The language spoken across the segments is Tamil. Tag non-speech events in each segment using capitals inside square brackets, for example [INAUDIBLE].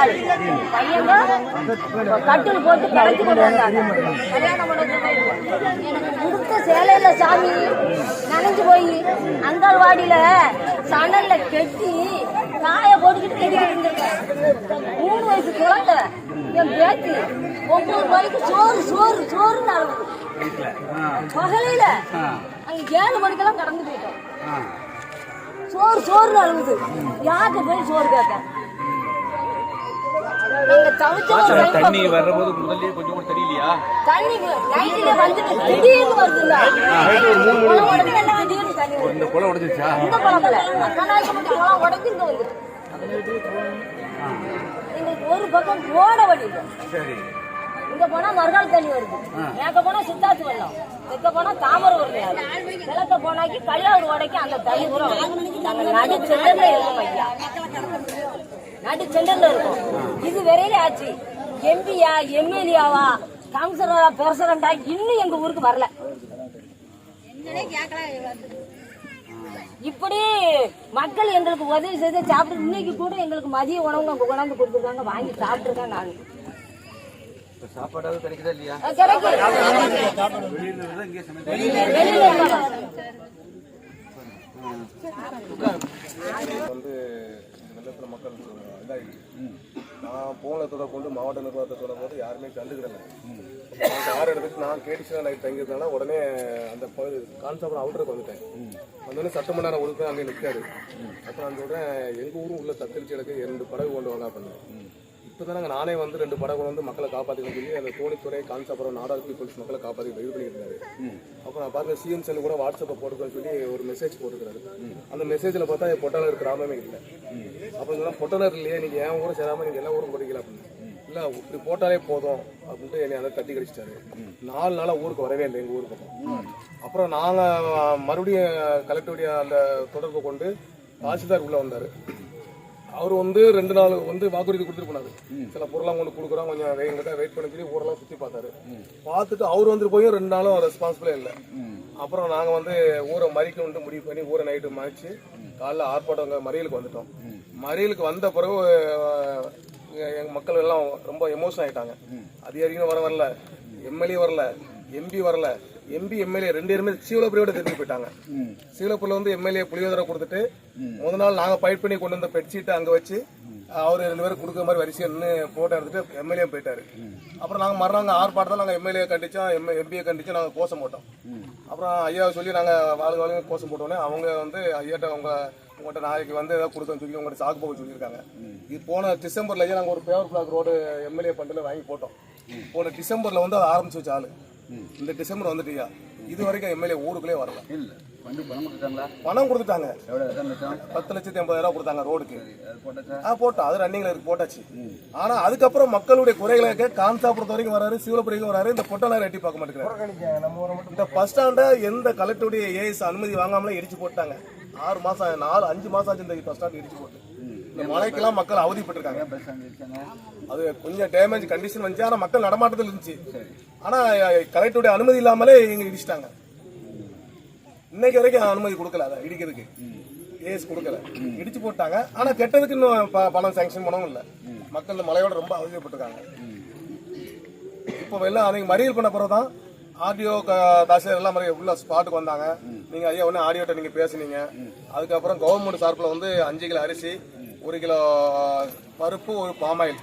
ஆளு. பையங்க கட்டில் போட்டு கிளச்சி கொண்டு வந்தாங்க. கல்யாணம் எனக்கு கொடுத்த சேலையில சாமி நனைஞ்சு போய் அங்கல்வாடியில சணல்ல கெட்டி காய போட்டுக்கிட்டு கட்டிக்கிட்டு இருந்திருக்கேன். மூணு வயசு குழந்தை. என் பேத்தி. ஒன்பது மணிக்கு சோறு சோறு சோறுன்னு அழுகுது பகலையில அங்க ஏழு மணிக்கெல்லாம் கடந்து போயிட்டோம். சோறு சோறு அழுகுது யாருக்கு போய் சோறு கேட்க? தண்ணி வர்றபோது முதல்லயே கொஞ்சம் கூட தெரியலையா? தண்ணி நைட்ல வந்துட்டு திடீர்னு வருதுல்ல. குளம் இந்த குளம் உடைஞ்சிருச்சா? இந்த குளம்ல அக்கநாயக்கப்பட்டி குளம் உடஞ்சி இங்க வந்து எங்களுக்கு ஒரு பக்கம் ஓட வழி சரி. இங்க போனா மறுநாள் தண்ணி வருது. மேக்க போனா சித்தாத்து வெள்ளம். தெற்க போனா தாமரை வருது கிழக்க போனாக்கி கல்யாணம் உடைக்கு அந்த தண்ணி பூரா வரும். நாங்க நடு சென்டர்ல இருக்கோம் ஐயா. நடு சென்டர்ல இருக்கோம். இது வரையில ஆச்சு. எம்பியா எம்எல்ஏவா கவுன்சிலரா பிரசிடண்டா இன்னும் எங்க ஊருக்கு வரல. இப்படி மக்கள் எங்களுக்கு உதவி செய்து சாப்பிட்டு இன்னைக்கு கூட எங்களுக்கு மதிய உணவு அங்க கொண்டாந்து கொடுத்துருக்காங்க. வாங்கி சாப்பிட்டுருக்கேன் நான். சாப்பாடாவது கிடைக்குதா இல்லையா வெளியில இருந்தா இங்கே. வந்து வெள்ளத்தில் மக்கள் இதாகிடுச்சு நான் போனதோட கொண்டு மாவட்ட நிர்வாகத்தை சொல்லும் போது யாருமே கண்டுக்கிடல நான் கார் எடுத்துட்டு நான் கேடிச்சு நைட் தங்கியிருந்தேன்னா உடனே அந்த கான்ஸ்டபிள் அவுட்டருக்கு வந்துட்டேன் வந்தோடனே சட்டமன்ற உறுப்பினர் அங்கே நிற்காரு அப்போ நான் சொல்கிறேன் எங்கள் ஊரும் உள்ள தத்தளிச்சு எனக்கு இரண்டு படகு கொண்டு வாங்க பண்ணேன் இப்போ தானே நானே வந்து ரெண்டு படகு கொண்டு வந்து மக்களை காப்பாற்றிக்கணும் சொல்லி அந்த தோணித்துறை கான்ஸ்டபுரம் நாடார் பீப்புள்ஸ் மக்களை காப்பாற்றி இது பண்ணிட்டு இருந்தாரு அப்போ நான் பாருங்க சிஎம் செல்லு கூட வாட்ஸ்அப்பை போட்டுக்கன்னு சொல்லி ஒரு மெசேஜ் போட்டுக்கிறாரு அந்த மெசேஜில் பார்த்தா என் பொட்டாளர் கிராமமே இல்லை. அப்போ சொன்னா பொட்டனர் இல்லையே நீங்கள் என் ஊரும் சேராமல் நீங்கள் எல்லா ஊரும் படிக்கல அப்படின்னு. இல்லை இப்படி போட்டாலே போதும் அப்படின்ட்டு என்னை அதை தட்டி கழிச்சிட்டாரு நாலு நாளாக ஊருக்கு வரவே இல்லை எங்கள் ஊருக்கு பக்கம் அப்புறம் நாங்கள் மறுபடியும் கலெக்டருடைய அந்த தொடர்பை கொண்டு தாசில்தார் உள்ளே வந்தார். அவர் வந்து ரெண்டு நாள் வந்து வாக்குறுதி கொடுத்துட்டு போனாரு. சில பொருளாம் கொண்டு கொடுக்குறோம் கொஞ்சம் வெயிங்கிட்ட வெயிட் பண்ணி சொல்லி ஊரெல்லாம் சுற்றி பார்த்தாரு. பார்த்துட்டு அவர் வந்துட்டு போய் ரெண்டு நாளும் ரெஸ்பான்சிபிளே இல்லை. அப்புறம் நாங்கள் வந்து ஊரை மறிக்கணுன்ட்டு முடிவு பண்ணி ஊரை நைட்டு மறிச்சு காலைல ஆர்ப்பாட்டம் மறியலுக்கு வந்துட்டோம். மறியலுக்கு வந்த பிறகு அஹ், எங்க மக்கள் எல்லாம் ரொம்ப எமோஷன் ஆயிட்டாங்க. அதிகாரிகளும் வர வரல. எம்எல்ஏ வரல. எம்பி வரல. எம்பி எம்எல்ஏ ரெண்டு பேருமே சீவலப்புரியோட திரும்பி போயிட்டாங்க. சீவலப்புரியில் வந்து எம்எல்ஏ புளியோதரை கொடுத்துட்டு முத நாள் நாங்கள் ஃபைட் பண்ணி கொண்டு வந்த பெட்ஷீட்டை அங்கே வச்சு அவர் ரெண்டு பேரும் கொடுக்குற மாதிரி வரிசையாக நின்று போட்டோ எடுத்துட்டு எம்எல்ஏ போயிட்டாரு. அப்புறம் நாங்கள் மறுநாங்க ஆர்ப்பாட்டத்தில் நாங்கள் எம்எல்ஏ கண்டிச்சோம் எம் எம்பியை கண்டிச்சோம் நாங்கள் கோஷம் போட்டோம். அப்புறம் ஐயா சொல்லி நாங்கள் வாழ்க வாழ்க கோஷம் போட்டோன்னே அவங்க வந்து ஐயாட்ட அவங்க உங்கள்கிட்ட நாளைக்கு வந்து ஏதாவது கொடுத்தோம்னு சொல்லி உங்கள்கிட்ட சாக்கு போக சொல்லியிருக்காங்க. இது போன டிசம்பர்லயே நாங்கள் ஒரு பேவர் பிளாக் ரோடு எம்எல்ஏ பண்டில் வாங்கி போட்டோம். போன டிசம்பர்ல வந்து அதை ஆரம்பிச்சு வச்ச ஆளு. இந்த டிசம்பர் வந்துட்டியா? இது வரைக்கும் எம்எல்ஏ ஊருக்குள்ளே வரல. இல்ல. பணம் கொடுத்துட்டாங்க. பத்து லட்சத்தி எண்பதாயிரம் கொடுத்தாங்க ரோடுக்கு. ஆ போட்டோம். அது ரன்னிங்ல இருக்கு போட்டாச்சு. ஆனா அதுக்கப்புறம் மக்களுடைய குறைகளை கேட்க கான்சாபுரத்து வரைக்கும் வராரு சிவலப்புரிக்கும் வராரு இந்த பொட்டனார் எட்டி பார்க்க மாட்டேங்கிறாரு. இந்த பஸ் ஸ்டாண்ட எந்த கலெக்டருடைய ஏஎஸ் அனுமதி வாங்காமலே இடிச்சு போட்டாங்க. ஆறு மாசம் நாலு அஞ்சு மாசம் ஆச்சு இந்த பஸ் ஸ்டாண்ட் இடிச்சு போட்டு. இந்த மழைக்கெல்லாம் மக்கள் அவதிப்பட்டிருக்காங்க. அது கொஞ்சம் டேமேஜ் கண்டிஷன் வந்துச்சு. ஆனா மக்கள் நடமாட்டத்தில் இருந்துச்சு. ஆனால் கலெக்டருடைய அனுமதி இல்லாமலே இங்க இடிச்சிட்டாங்க. இன்னைக்கு வரைக்கும் அனுமதி கொடுக்கல அதை இடிக்கிறதுக்கு. கேஸ் கொடுக்கல. இடிச்சு போட்டாங்க. ஆனா கெட்டதுக்கு இன்னும் ப- பணம் சாங்ஷன் பண்ணவும் இல்லை. மக்கள் மலையோட ரொம்ப அவசியப்பட்டிருக்காங்க இப்போ எல்லாம் அவங்க மறியல் பண்ண பிறகு தான் ஆடியோ தாசியர் எல்லாம் மாதிரி உள்ள ஸ்பாட்டுக்கு வந்தாங்க. நீங்க ஐயா ஒன்று ஆடியோட்ட நீங்க பேசுனீங்க. அதுக்கப்புறம் கவர்மெண்ட் சார்பில் வந்து அஞ்சு கிலோ அரிசி ஒரு கிலோ பருப்பு ஒரு பாமாயில்.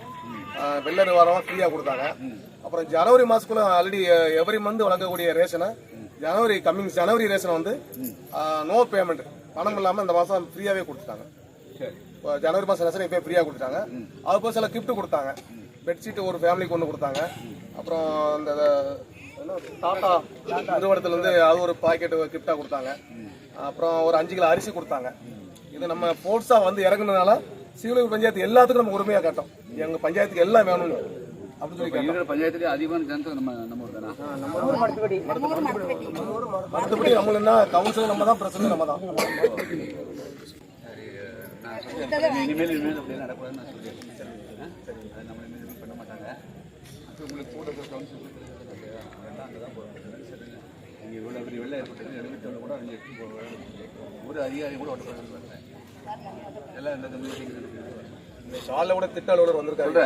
வெள்ளை நிவாரணம் ஃப்ரீயாக கொடுத்தாங்க. அப்புறம் ஜனவரி மாசத்துக்குள்ள ஆல்ரெடி எவ்ரி மந்த் வழங்கக்கூடிய ரேஷனை ஜனவரி கம்மிங் ஜனவரி ரேஷனை வந்து நோ பேமெண்ட் பணம் இல்லாமல் இந்த மாதம் ஃப்ரீயாகவே கொடுத்துட்டாங்க. ஜனவரி மாதம் ரேஷன் இப்போ ஃப்ரீயாக கொடுத்துட்டாங்க. அது போக சில கிஃப்ட் கொடுத்தாங்க. பெட்ஷீட் ஒரு ஃபேமிலிக்கு ஒன்று கொடுத்தாங்க. அப்புறம் இந்த என்ன, டாடா நிறுவனத்துல இருந்து அது ஒரு பாக்கெட் கிஃப்டாக கொடுத்தாங்க. அப்புறம் ஒரு அஞ்சு கிலோ அரிசி கொடுத்தாங்க. இது நம்ம ஃபோர்ஸாக வந்து இறங்குனதுனால சீவலூர் பஞ்சாயத்து எல்லாத்துக்கும் நம்ம உரிமையாக கேட்டோம். எங்கள் பஞ்சாயத்துக்கு எல்லாம் வேணும்னு. ஈரோடு பஞ்சாயத்துலேயே அதிகமான ஜனத்தொகை நம்ம நம்ம ஊர் தானா? மற்றபடி நம்ம என்ன நம்ம தான் பிரச்சனை நம்ம தான். இனிமேல் இனிமேல் அப்படியே நடக்கூடாதுன்னு நான் சொல்லியிருக்கேன்? அது நம்ம இனிமேல் பண்ண மாட்டாங்க. உங்களுக்கு கூட இருக்கிற கவுன்சில் அங்கே தான் போகிறாங்க சொல்லுங்க நீங்கள் இவ்வளோ பெரிய வெள்ளம் ஏற்பட்டது கூட அவங்க எடுத்து போவாங்க ஒரு அதிகாரி கூட போகிறாங்க எல்லாம் இந்த கம்யூனிட்டி இந்த காலைல கூட திட்ட அலுவலர் வந்திருக்காரு.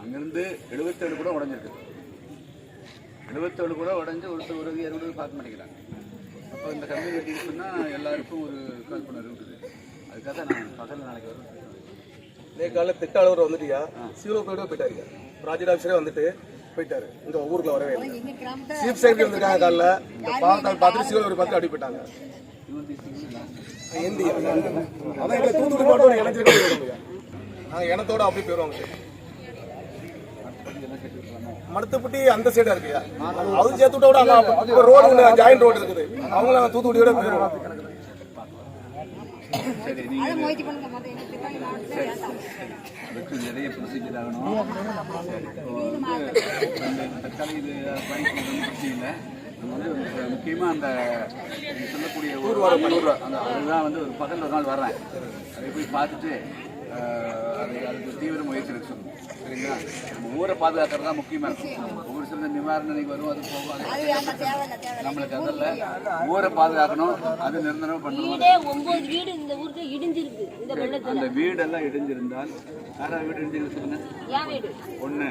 அங்கேருந்து எழுபத்தேழு கூட உடஞ்சிருக்கு. எழுபத்தேழு கூட உடஞ்சி ஒருத்தர் ஒரு இருபது பார்க்க மாட்டேங்கிறாங்க. அப்போ இந்த கம்பெனி கட்டிட்டுன்னா எல்லாருக்கும் ஒரு காழ்ப்புணர்வு இருக்குது. அதுக்காக தான் நான் பகல் நாளைக்கு வரும் இன்னைக்கு காலைல திட்ட அலுவலர் வந்துட்டியா சீரோ போயிட்டு போயிட்டாரு. ப்ராஜெக்ட் ஆஃபீஸரே வந்துட்டு போயிட்டாரு. இங்க ஊருக்குள்ள வரவே இல்லை. சீஃப் செக்ரட்டரி வந்திருக்காங்க காலைல. இந்த பாலத்தை பார்த்துட்டு சீரோ பார்த்து அடி போயிட்டாங்க. ஏந்தி அதான் எங்களை தூத்துக்குடி மட்டும் ஒரு இணைச்சிருக்கோம் நாங்கள் இனத்தோட அப்படி போயிடுவாங்க மடுத்துப்பட்டி அந்த சைடா இருக்குயா? அது சேர்த்து விட்ட விட அங்க ரோடு ஜாயின் ரோடு இருக்குது. அவங்கள தூத்துக்குடியோட போயிடுவோம். சரி நீங்கள் அதுக்கு நிறைய ப்ரொசீஜர் ஆகணும் தற்காலிக இது பிரச்சனை இல்லை நம்ம வந்து முக்கியமாக அந்த சொல்லக்கூடிய ஒரு வாரம் அந்த அதுதான் வந்து ஒரு பகல் ஒரு நாள் வர்றேன் அதை போய் பார்த்துட்டு அது அதுக்கு தீவிர முயற்சி எடுக்க சொல்லணும் சரிங்களா? நம்ம ஊரை பாதுகாக்கிறது தான் முக்கியமாக இருக்கும். ஒவ்வொரு சில நிவாரண நிதி வரும் அது போகும் அது நம்மளுக்கு அதில் ஊரை பாதுகாக்கணும் அது நிரந்தரம் பண்ணணும். அந்த வீடெல்லாம் இடிஞ்சிருந்தால் யாராவது வீடு இடிஞ்சிருக்கு சொல்லுங்க? ஒன்று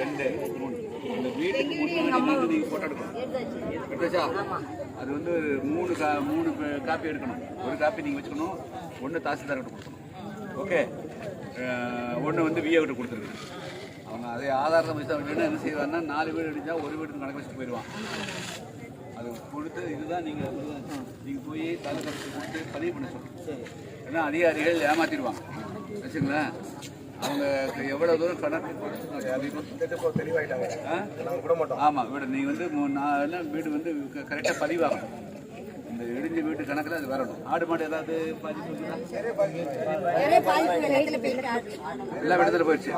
ரெண்டு மூணு. இந்த வீட்டுக்கு முன்னாடி நீங்கள் ஃபோட்டோ எடுக்கணும். எடுத்தாச்சு. அது வந்து மூணு கா மூணு காப்பி எடுக்கணும். ஒரு காப்பி நீங்கள் வச்சுக்கணும் ஒன்று தாசில்தார்கிட்ட கொடுக்கணும். ஓகே. ஒன்று வந்து விஏ கிட்ட கொடுத்துருக்கணும் அவங்க அதே ஆதாரத்தை வச்சு வேணும் என்ன செய்வாங்கன்னா நாலு வீடு அடிச்சா ஒரு வீடு கணக்கு வச்சுட்டு போயிடுவான். அது கொடுத்து இதுதான் நீங்கள் நீங்கள் போய் தாலுக்கா கொடுத்து பதிவு பண்ண சொல்லணும் ஏன்னா அதிகாரிகள் ஏமாத்திடுவாங்க. வச்சுங்களேன் அவங்க எவ்வளோ தூரம் கணக்கு தெளிவாயிட்டாங்க. ஆமாம் வீடு நீங்கள் வந்து மூணு நாலு வீடு வந்து கரெக்டாக பதிவாகணும். இந்த இடிஞ்ச வீட்டு கணக்கில் அது வரணும். ஆடு மாடு ஏதாவது? எல்லா இடத்துல போயிடுச்சு.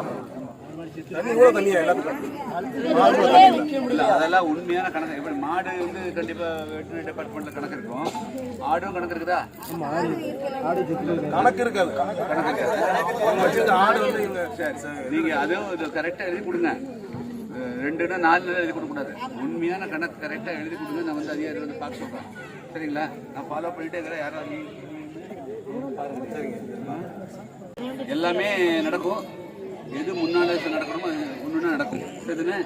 அதெல்லாம் உண்மையான கணக்கு. இப்போ மாடு வந்து கண்டிப்பாக வெட்டினரி டிபார்ட்மெண்ட்டில் கணக்கு இருக்கும். ஆடும் கணக்கு இருக்குதா? கணக்கு இருக்காது. நீங்கள் அதுவும் இது கரெக்டாக எழுதி கொடுங்க. ரெண்டுன்னா நாலு நாள் எழுதி கொடுக்கக்கூடாது. உண்மையான கணக்கு கரெக்டாக எழுதி கொடுங்க. நான் வந்து அதிகாரி வந்து பார்க்க சொல்கிறேன் சரிங்களா நான் ஃபாலோ பண்ணிட்டே இருக்கிறேன். யாரும் சரிங்க எல்லாமே நடக்கும். எது முன்னால் நடக்கணுமோ அது ஒன்றுனா நடக்கும். சரிதானே?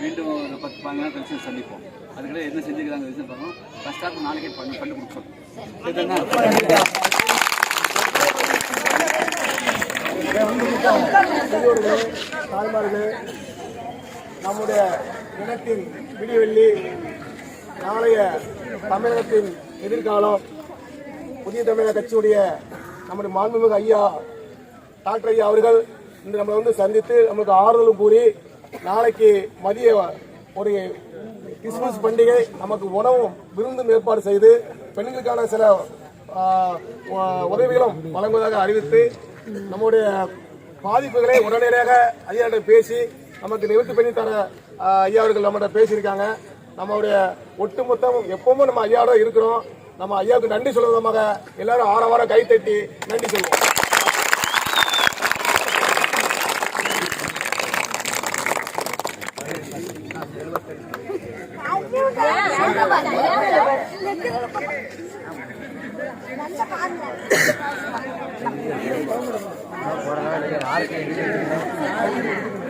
மீண்டும் ஒரு பத்து பாங்க கழிச்சு சந்திப்போம். அதுக்கிட்ட என்ன செஞ்சுக்கிறாங்க விஷயம் பார்க்கணும் ஃபஸ்ட்டாக நாளைக்கே பண்ணி பண்ணி கொடுப்போம் தாய்மார்களே நம்முடைய இனத்தின் விடிவெள்ளி நாளைய தமிழகத்தின் எதிர்காலம் புதிய தமிழக கட்சியுடைய நம்முடைய மாண்புமிகு ஐயா டாக்டர் ஐயா அவர்கள் இன்று நம்மளை வந்து சந்தித்து நமக்கு ஆறுதலும் கூறி நாளைக்கு மதிய ஒரு கிறிஸ்துமஸ் பண்டிகை நமக்கு உணவும் விருந்தும் ஏற்பாடு செய்து பெண்களுக்கான சில உதவிகளும் வழங்குவதாக அறிவித்து நம்முடைய பாதிப்புகளை உடனடியாக ஐயாவிடம் பேசி நமக்கு நிவர்த்தி பண்ணி தர ஐயா அவர்கள் நம்மகிட்ட பேசியிருக்காங்க. நம்மளுடைய ஒட்டுமொத்தம் எப்பவுமே நம்ம ஐயாவோட இருக்கிறோம். நம்ம ஐயாவுக்கு நன்றி சொல்லும் விதமாக எல்லாரும் ஆரவாரம் கை தட்டி நன்றி சொல்லுவோம். ஏன் [LAUGHS]